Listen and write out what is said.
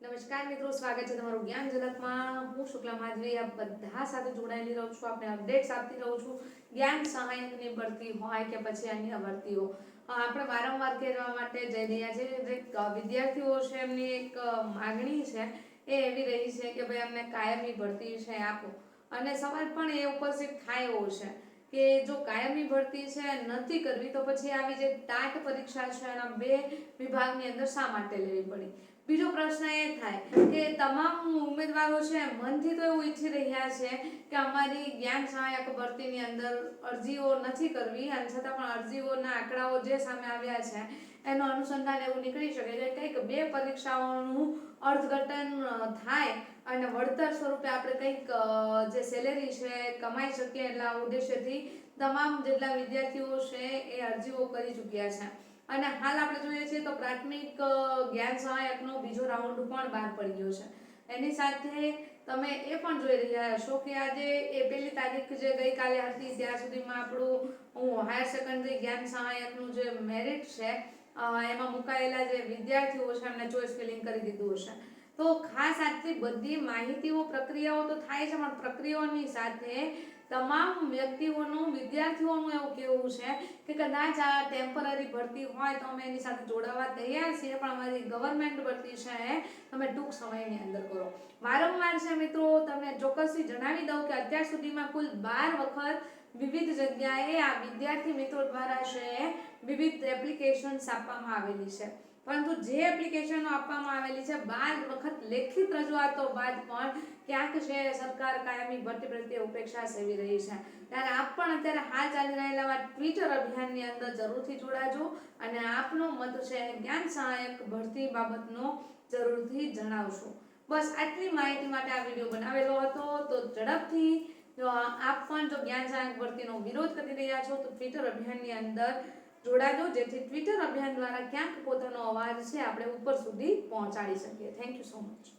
નમસ્કાર મિત્રો, સ્વાગત છે તમારું જ્ઞાન ઝલકમાં હું શુક્લા માધવી આ બધા સાથે જોડાયેલી રહું છું. આપણે અપડેટ્સ આપતી રહું છું. જ્ઞાન સહાયકની ભરતી હોય કે પછી અન્ય ભરતીઓ. આપણે વારંવાર કહેવા માટે જઈ રહ્યા છે જે વિદ્યાર્થીઓ છે, એમની એક માગણી છે, એ એવી રહી છે કે ભાઈ, અમને કાયમી ભરતી છે, આપો. અને સવાલ પણ એ ઉપસ્થિત થાય એવો છે કે જો કાયમી ભરતી છે, નથી કરવી, તો પછી આવી જે ટાટ પરીક્ષા છે, એના બે વિભાગની અંદર શા માટે લેવી પડી? પ્રશ્ન એ થાય કે તમામ ઉમેદવારો છે, મનથી તો એવું ઈચ્છી રહ્યા છે કે અમારી જ્ઞાન સહાયક ભરતીની અંદર અરજીઓ નથી કરવી, અને છતાં પણ અરજીઓના આંકડાઓ જે સામે આવ્યા છે, એનો અનુસંધાન એવું નીકળી શકે છે. કંઈક બે પરીક્ષાઓનું અર્થઘટન થાય અને વળતર સ્વરૂપે આપણે કંઈક જે સેલેરી છે, કમાઈ શકીએ એટલા ઉદ્દેશ્યથી તમામ જેટલા વિદ્યાર્થીઓ છે એ અરજીઓ કરી ચૂક્યા છે. અને હાલ આપણે જોઈએ છીએ તો પ્રાથમિક જ્ઞાન સહાયકનો બીજો રાઉન્ડ પણ બહાર પડી ગયો છે. એની સાથે તમે એ પણ જોઈ રહ્યા હશો કે આજે એ પહેલી તારીખ જે ગઈકાલે હતી, ત્યાં સુધીમાં આપણું, હું હાયર સેકન્ડરી જ્ઞાન સહાયકનું જે મેરિટ છે એમાં મુકાયેલા જે વિદ્યાર્થીઓ છે એમને ચોઇસ ફિલિંગ કરી દીધું હશે. તો ખાસ આટલી બધી માહિતીઓ, પ્રક્રિયાઓ તો થાય છે, પણ પ્રક્રિયાઓની સાથે તમામ વ્યક્તિઓનું, વિદ્યાર્થીઓનું એવું કહેવું છે કે કદાચ આ ટેમ્પરરી ભરતી હોય તો અમે એની સાથે જોડાવા તૈયાર છીએ, પણ અમારી ગવર્મેન્ટ ભરતી છે એ તમે ટૂંક સમયની અંદર કરો. વારંવાર છે મિત્રો, તમને ચોક્કસથી જણાવી દઉં કે અત્યાર સુધીમાં કુલ બાર વખત વિવિધ જગ્યાએ આ વિદ્યાર્થી મિત્રો દ્વારા છે વિવિધ એપ્લિકેશન્સ આપવામાં આવેલી છે. પરંતુ જે એપ્લિકેશનો આપવામાં આવેલી છે બાર વખત લેખિત રજૂઆતો બાદ પણ ક્યાંક છે, સરકાર કાયમી ભરતી પ્રત્યે ઉપેક્ષા સેવી રહી છે. ત્યારે આપ પણ અત્યારે હાલ ચાલી રહેલા ટ્વિટર અભિયાનની અંદર જરૂરથી જોડાજો અને આપનો મત છે જ્ઞાન સહાયક ભરતી બાબતનો જરૂરથી જણાવશો. બસ આટલી માહિતી માટે આ વીડિયો બનાવેલો હતો. તો ઝડપથી આપ પણ જો જ્ઞાન સહાયક ભરતીનો વિરોધ કરી રહ્યા છો, તો ટ્વિટર અભિયાનની અંદર જોડાજો જેથી ટ્વિટર અભિયાન દ્વારા ક્યાંક પોતાનો અવાજ છે, આપણે ઉપર સુધી પહોંચાડી શકીએ. Thank you so much